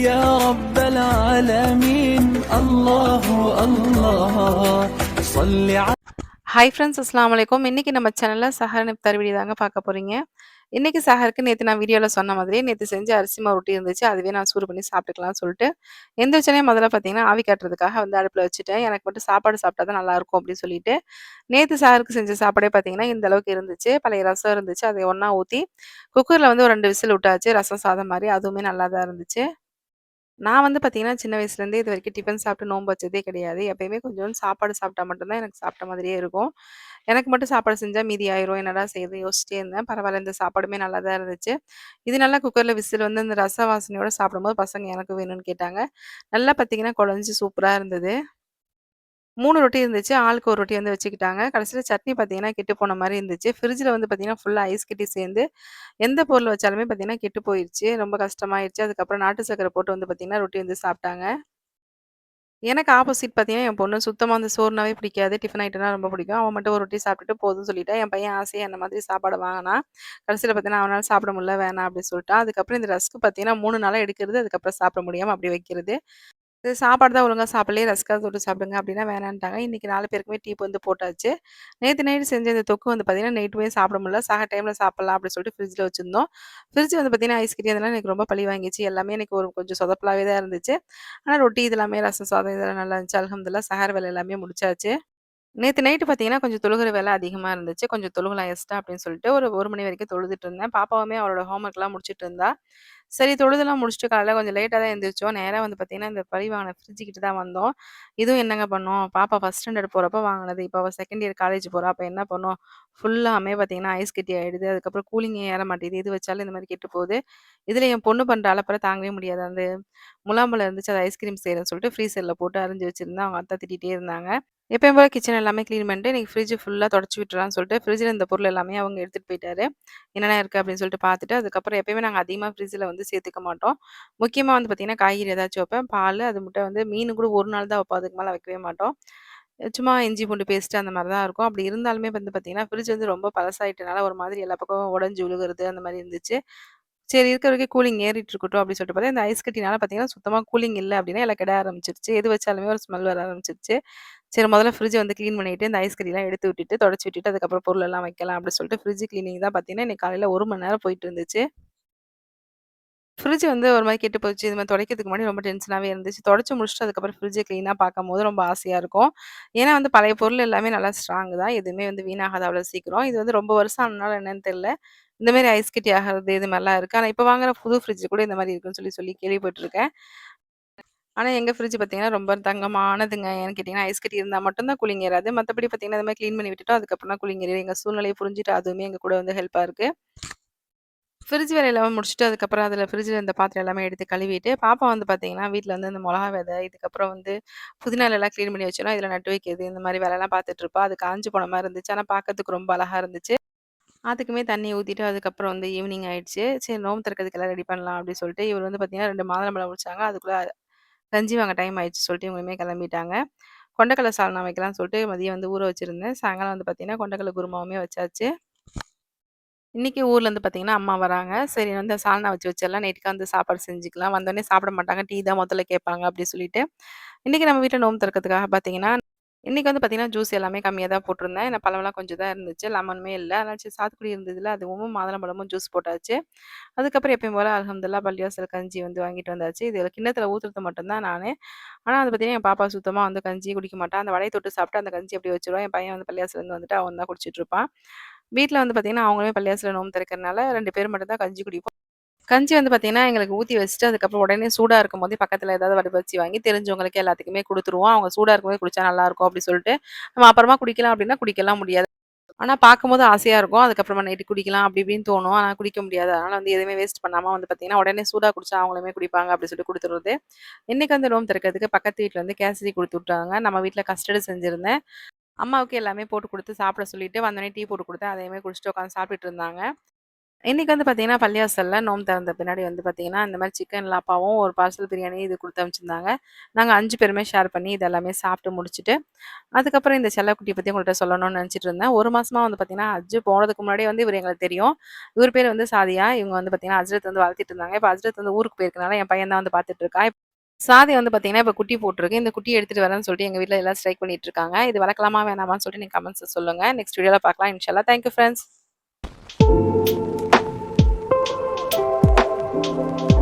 يا رب العالمين الله الله صل على hi friends அஸ்லாம் வலைக்கும் இன்றைக்கி நம்ம சேனலில் சஹர் நிப்தார் வீடியோ தாங்க பார்க்க போகிறீங்க இன்றைக்கி சஹருக்கு நேற்று நான் வீடியோவில் சொன்ன மாதிரியே நேற்று செஞ்ச அரிசி மாவு ரொட்டி இருந்துச்சு அதுவே நான் சூடு பண்ணி சாப்பிட்டுக்கலாம்னு சொல்லிட்டு எந்த வச்சனே முதல்ல பார்த்தீங்கன்னா ஆவி காட்டுறதுக்காக வந்து அடுப்பில் வச்சுட்டேன் எனக்கு மட்டும் சாப்பாடு சாப்பிட்டா தான் நல்லாயிருக்கும் அப்படின்னு சொல்லிட்டு நேற்று சஹருக்கு செஞ்ச சாப்பாடே பார்த்தீங்கன்னா இந்த அளவுக்கு இருந்துச்சு பழைய ரசம் இருந்துச்சு அதை ஒன்றா ஊற்றி குக்கரில் வந்து ஒரு ரெண்டு விசில் விட்டாச்சு ரசம் சாதம் மாதிரி அதுவுமே நல்லா தான் இருந்துச்சு நான் வந்து பார்த்தீங்கன்னா, சின்ன வயசுலேருந்தே இது வரைக்கும் டிஃபன் சாப்பிட்டு நோன்பு வச்சதே கிடையாது. எப்பயுமே கொஞ்சோண்டு சாப்பாடு சாப்பிட்டா மட்டும் தான் எனக்கு சாப்பிட்ட மாதிரியே இருக்கும். எனக்கு மட்டும் சாப்பாடு செஞ்சா மீதி ஆயிரும். என்னடா செய்றது யோசிச்சிட்டே இருந்தேன். பரவாயில்ல இந்த சாப்பாடுமே நல்லா தான் இருந்துச்சு. இது நல்லா குக்கர்ல விசில் வந்து அந்த ரச வாசனையோட சாப்பிடும்போது பசங்க எனக்கு வேணும்னு கேட்டாங்க. நல்லா பார்த்தீங்கன்னா, குழஞ்சு சூப்பரா இருந்தது. 3 ரொட்டி இருந்துச்சு. ஆளுக்கு ஒரு ரொட்டி வந்து வச்சுக்கிட்டாங்க. கடைசியில சட்னி பார்த்தீங்கன்னா, கெட்டு போன மாரி இருந்துச்சு. ஃப்ரிட்ஜில வந்து பார்த்தீங்கன்னா, ஃபுல்லா ஐஸ் கட்டி சேர்ந்து, எந்த பொருள் வச்சாலுமே பார்த்தீங்கன்னா, கெட்டு போயிருச்சு. ரொம்ப கஷ்டமாயிருச்சு. அதுக்கப்புறம் நாட்டு சர்க்கரை போட்டு வந்து பார்த்தீங்கன்னா, ரொட்டி வந்து சாப்பிட்டாங்க. எனக்கு ஆப்போசிட் பார்த்தீங்கன்னா, என் பொண்ணு சுத்தமா வந்து சோறுனாவே பிடிக்காது. டிஃபன் ஐட்டம்னா ரொம்ப பிடிக்கும். அவன் மட்டும் ஒரு ரொட்டி சாப்பிட்டுட்டு போதும்னு சொல்லிட்டா. என் பையன் ஆசையா அந்த மாதிரி சாப்பாடு வாங்குனான். கடைசியில பார்த்தீங்கன்னா, அவனால சாப்பிட முடியல, வேணாம் அப்படின்னு சொல்லிட்டான். அதுக்கப்புறம் இந்த ரஸ்க்கு பார்த்தீங்கன்னா, 3 நாளா எடுக்கிறது. அதுக்கப்புறம் சாப்பிட முடியாம அப்படியே வைக்கிறது. இது சாப்பாடு தான் ஒழுங்காக சாப்பிடலையே ரஸ்கா தொட்டு சாப்பிடுங்க அப்படின்னா வேணான்ட்டாங்க. இன்னைக்கு நாலு பேருக்குமே டீ வந்து போட்டாச்சு. நேற்று நைட்டு செஞ்ச இந்த தொக்கு வந்து பார்த்தீங்கன்னா, நைட்டுமே சாப்பிட முடியல. சக டைமில் சாப்பிடலாம் அப்படின்னு சொல்லிட்டு ஃப்ரிட்ஜில் வச்சிருந்தோம். ஃப்ரிட்ஜ் வந்து பார்த்தீங்கன்னா, ஐஸ்கிரீம் அதெல்லாம் எனக்கு ரொம்ப பழி வாங்கிச்சு. எல்லாமே எனக்கு ஒரு கொஞ்சம் சொதப்பலாகவே தான் இருந்துச்சு. ஆனால் ரொட்டி இதெல்லாமே ரசம் சாதம் இதெல்லாம் நல்லா இருந்துச்சு. அல்ஹம்துலில்லாஹ் சஹர் வேலை எல்லாமே முடிச்சாச்சு. நேத்து நைட்டு பார்த்தீங்கன்னா, கொஞ்சம் தொழுகிற வேலை அதிகமா இருந்துச்சு. கொஞ்சம் தொழுகலாம் எக்ஸ்ட்ரா அப்படின்னு சொல்லிட்டு ஒரு 1 மணி வரைக்கும் தொழுதுட்டு இருந்தேன். பாப்பாவுமே அவளோட ஹோம் ஒர்க்லாம் முடிச்சுட்டு இருந்தா. சரி தொழுதெல்லாம் முடிச்சுட்டு காலையில கொஞ்சம் லேட்டா தான் எந்திரிச்சோம். நேரா வந்து பார்த்தீங்கன்னா, இந்த பழி வாங்கின ஃப்ரிட்ஜ் கிட்ட தான் வந்தோம். இதுவும் என்னங்க பண்ணோம், பாப்பா ஃபர்ஸ்ட் ஸ்டாண்டர்ட் போறப்ப வாங்கினது இப்போ அவ செகண்ட் இயர் காலேஜ் போறா. அப்ப என்ன பண்ணோம், ஃபுல்லாமே பார்த்தீங்கன்னா, ஐஸ் கட்டி ஆயிடுது. அதுக்கப்புறம் கூலிங்கே ஏற மாட்டேங்குது. எது வச்சாலும் இந்த மாரி கெட்டு போகுது. இதில் என் பொண்ணு பண்ற அலப்பற தாங்கவே முடியாது. அந்த முலாம்பழம் இருந்துச்சு. அது ஐஸ்கிரீம் செய்றேன்னு சொல்லிட்டு ஃப்ரீசர்ல போட்டு அரிஞ்சு வச்சிருந்தேன். அவங்க அத்தை திட்டிட்டே இருந்தாங்க. எப்பயும் போல் கிச்சன் எல்லாமே க்ளீன் பண்ணிட்டு, இன்னைக்கு ஃப்ரிட்ஜ் ஃபுல்லாக தொடச்சி விட்டுறான்னு சொல்லிட்டு, ஃப்ரிட்ஜில் இந்த பொருள் எல்லாமே அவங்க எடுத்துகிட்டு போயிட்டாரு. என்னென்ன இருக்கு அப்படின்னு சொல்லிட்டு பார்த்துட்டு, அதுக்கப்புறம் எப்பயுமே நாங்கள் அதிகமாக ஃப்ரிட்ஜில் வந்து சேர்த்துக்க மாட்டோம். முக்கியமாக வந்து பார்த்தீங்கன்னா, காய்கறி ஏதாச்சும் வைப்பேன். பால் அது முட்டை வந்து மீன் கூட ஒரு நாள் தான் வைப்போம். அதுக்கு மேலே வைக்கவே மாட்டோம். சும்மா இஞ்சி பூண்டு பேஸ்ட்டு அந்த மாதிரி தான் இருக்கும். அப்படி இருந்தாலுமே வந்து பார்த்தீங்கன்னா, ஃப்ரிட்ஜ் வந்து ரொம்ப பழசாயிட்டனால ஒரு மாதிரி எல்லா பக்கமும் உடஞ்சி விழுகுறது அந்த மாதிரி இருந்துச்சு. சரி இருக்க வரைக்கும் கூலிங் ஏறிட்டு இருக்கட்டும் அப்படின்னு சொல்லிட்டு பார்த்தா, இந்த ஐஸ் கட்டினால பார்த்தீங்கன்னா, சுத்தமாக கூலிங் இல்லை அப்படின்னா எல்லாம் கிட ஆரம்பிச்சிருச்சு எது வச்சாலுமே ஒரு ஸ்மெல் வர ஆரம்பிச்சிருச்சு சரி முதல்ல ஃப்ரிட்ஜ் வந்து க்ளீன் பண்ணிட்டு, இந்த ஐஸ்கிரீம்லாம் எடுத்து விட்டுட்டு, தொடச்சு விட்டுட்டு, அதுக்கப்புறம் பொருளெல்லாம் வைக்கலாம் அப்படின்னு சொல்லிட்டு ஃப்ரிட்ஜ் கிளீனிங் தான் பார்த்தீங்கன்னா, இன்னைக்கு காலையில் ஒரு மணி நேரம் போயிட்டு இருந்துச்சு. ஃப்ரிட்ஜ் வந்து ஒரு மாதிரி கெட்டு போச்சு. இது மாதிரி துடைக்கிறதுக்கு முன்னாடி ரொம்ப டென்ஷனாகவே இருந்துச்சு. தொடச்சு முடிச்சுட்டு அதுக்கப்புறம் ஃப்ரிட்ஜை க்ளீனாக பார்க்கும் பார்க்கும்போது ரொம்ப ஆசையாக இருக்கும். ஏன்னா வந்து பழைய பொருள் எல்லாமே நல்லா ஸ்ட்ராங் தான். எதுவுமே வந்து வீணாகாது அவ்வளோ சீக்கிரம். இது வந்து ரொம்ப வருஷம் ஆனாலும் என்னன்னு தெரியல. இந்த மாரி ஐஸ் கட்டி ஆகிறது இது மாதிரிலாம் இருக்குது ஆனால் இப்போ வாங்குற புது ஃப்ரிட்ஜ் கூட இந்த மாதிரி இருக்குன்னு சொல்லி சொல்லி கேள்விப்பட்டிருக்கேன் ஆனா எங்க ஃப்ரிட்ஜ் பார்த்தீங்கன்னா, ரொம்ப தங்கமானதுங்க. ஏன்னு கேட்டீங்கன்னா, ஐஸ் கட்டி இருந்தா மட்டும் தான் கூலிங் ஏறாது. மத்தபடி பார்த்தீங்கன்னா, இந்த மாரி கிளீன் பண்ணி விட்டுட்டோம். அதுக்கப்புறம் தான் கூலிங் ஏறும். எங்க சூழ்நிலைய புரிஞ்சுட்டு அதுவுமே எங்க கூட வந்து ஹெல்ப்பா இருக்கு. ஃப்ரிட்ஜ் வேலையெல்லாம் முடிச்சுட்டு, அதுக்கப்புறம் அதில ஃப்ரிட்ஜில் இருந்த பாத்திரம் எல்லாமே எடுத்து கழுவிட்டு, பாப்பா வந்து பார்த்தீங்கன்னா, வீட்ல வந்து இந்த மொளகா விதை, இதுக்கப்புறம் வந்து புதினா இலைலாம் கிளீன் பண்ணி வச்சோன்னா, இதில நட்டு வைக்கிறது, இந்த மாரி வேலைலாம் பார்த்துட்டுருப்பா. அது காஞ்சு போன மாரி இருந்துச்சு. ஆனா பார்க்கறதுக்கு ரொம்ப அழகா இருந்துச்சு. அதுக்குமே தண்ணி ஊத்திட்டு, அதுக்கப்புறம் வந்து ஈவினிங் ஆயிடுச்சு. சரி நோம்பு திறக்கிறதுக்கெல்லாம் ரெடி பண்ணலாம் அப்படின்னு சொல்லிட்டு, இவர் வந்து பார்த்தீங்கன்னா, 2 மாதுளம்பழம் உரிச்சாங்க. அதுக்குள்ள கஞ்சி வாங்க டைம் ஆயிடுச்சு சொல்லிட்டு இவங்களுமே கிளம்பிட்டாங்க. கொண்டைக்கடல சால்னா வைக்கலாம்னு சொல்லிட்டு மதியம் வந்து ஊற வச்சிருந்தேன். சாயங்காலம் வந்து பார்த்தீங்கன்னா, கொண்டக்கடலை குருமாவுமே வச்சாச்சு. இன்றைக்கி ஊர்லேருந்து பார்த்தீங்கன்னா, அம்மா வராங்க. சரி வந்து சால்னா வச்சு வச்சிடலாம். நைட்டுக்கு வந்து சாப்பாடு செஞ்சுக்கலாம். வந்தோடனே சாப்பிட மாட்டாங்க. டீ தான் முதல்ல கேட்பாங்க அப்படி சொல்லிட்டு, இன்றைக்கி நம்ம வீட்டில் நோம்பு திறக்கிறதுக்காக பார்த்தீங்கன்னா, இன்னைக்கு வந்து பார்த்தீங்கன்னா, ஜூஸ் எல்லாமே கம்மியா தான் போட்டிருந்தேன். ஏன்னா பழம்லாம் கொஞ்சம் தான் இருந்துச்சு. லெமனுமே இல்ல. அதனால சரி சாத்துக்குடி இருந்ததுல அதுவும் மாதுளம்பழமும் ஜூஸ் போட்டாச்சு. அதுக்கப்புறம் எப்பயும் போல அல்ஹம்துலில்லாஹ் பள்ளிவாசல் கஞ்சி வந்து வாங்கிட்டு வந்தாச்சு. இது கிண்ணத்துல ஊத்துறது மட்டும் தான் நானு. ஆனா அது பார்த்தீங்கன்னா, என் பாப்பா சுத்தமா வந்து கஞ்சியே குடிக்க மாட்டா. அந்த வடைய தொட்டு சாப்பிட்டு அந்த கஞ்சி அப்படியே வச்சுருவா. என் பையன் வந்து பள்ளிவாசல்லேருந்து வந்துட்டு அவன் தான் குடிச்சிட்டு இருப்பான். வீட்ல வந்து பார்த்தீங்கன்னா, அவங்களுமே பள்ளிவாசல்ல நோம்பு திறக்கிறனால 2 பேர் மட்டும் தான் கஞ்சி குடிப்போம். கஞ்சி வந்து பார்த்தீங்கன்னா, எங்களுக்கு ஊற்றி வச்சுட்டு, அதுக்கப்புறம் உடனே சூடாக இருக்கும் போதே பக்கத்தில் ஏதாவது வடிவச்சு வாங்கி தெரிஞ்சவங்களுக்கு எல்லாத்துக்குமே கொடுத்துருவோம் அவங்க சூடாக இருக்கும்போது குடிச்சா நல்லாயிருக்கும் அப்படி சொல்லிட்டு, நம்ம அப்புறமா குடிக்கலாம் அப்படின்னா குடிக்கலாம் முடியாது. ஆனால் பார்க்கும்போது ஆசையாக இருக்கும். அதுக்கப்புறமா நைட்டு குடிக்கலாம் அப்படி இப்படின்னு தோணும். ஆனால் குடிக்க முடியாது. அதனால் வந்து எதுவுமே வேஸ்ட் பண்ணாமல் வந்து பார்த்தீங்கன்னா, உடனே சூடாக குடிச்சா அவங்களுமே குடிப்பாங்க அப்படி சொல்லிட்டு கொடுத்துருது இன்றைக்கி வந்து ரூம் திறக்கிறதுக்கு பக்கத்து வீட்டில் வந்து கேசரி கொடுத்து விட்டாங்க. நம்ம வீட்டில் கஸ்டர்டு செஞ்சுருந்தேன் அம்மாவுக்கு எல்லாமே போட்டு கொடுத்து சாப்பிட சொல்லிட்டு, வந்தோடனே டீ போட்டு கொடுத்து அதையுமே குடிச்சுட்டு உட்காந்து சாப்பிட்டுட்டு இருந்தாங்க. இன்றைக்கி வந்து பார்த்தீங்கன்னா, பள்ளியாசலில் நோம் திறந்த பின்னாடி வந்து பார்த்தீங்கன்னா, இந்த மாதிரி சிக்கன் லாப்பாவும், ஒரு பார்சல் பிரியாணி இது கொடுத்து அமைச்சிருந்தாங்க நாங்கள் அஞ்சு பேருமே ஷேர் பண்ணி இது எல்லாமே சாப்பிட்டு முடிச்சுட்டு, அதுக்கப்புறம் இந்த செல்லக்குட்டிய பற்றி உங்கள்கிட்ட சொல்லணும்னு நினச்சிட்டு இருந்தேன். ஒரு மாதமாக வந்து பார்த்தீங்கன்னா, அஜு போனதுக்கு முன்னாடியே வந்து இவர் எங்களுக்கு தெரியும். இவரு பேர் வந்து சாதியா. இவங்க வந்து பார்த்தீங்கன்னா, அஜரத் வந்து வளர்த்திட்டு இருந்தாங்க. இப்போ அஜரத் வந்து ஊருக்கு போயிருக்கனால, என் பையன் தான் வந்து பார்த்துட்டு இருக்கா சாதி வந்து பார்த்தீங்கன்னா, இப்போ குட்டி போட்டிருக்கு இந்த குட்டியை எடுத்துட்டு வரேன்னு சொல்லிட்டு எங்கள் வீட்டில் எல்லாம் ஸ்ட்ரைக் பண்ணிட்டு இருக்காங்க. இது வளர்க்கலாமா? வேணாமான்னு சொல்லிட்டு நீங்கள் கமெண்ட்ஸ் சொல்லுங்கள் நெக்ஸ்ட் வீடியோவில் பார்க்கலாம் இன்ஷால்லா தேங்க்யூ ஃப்ரெண்ட்ஸ் யூ ஃபிரெண்ட்ஸ்.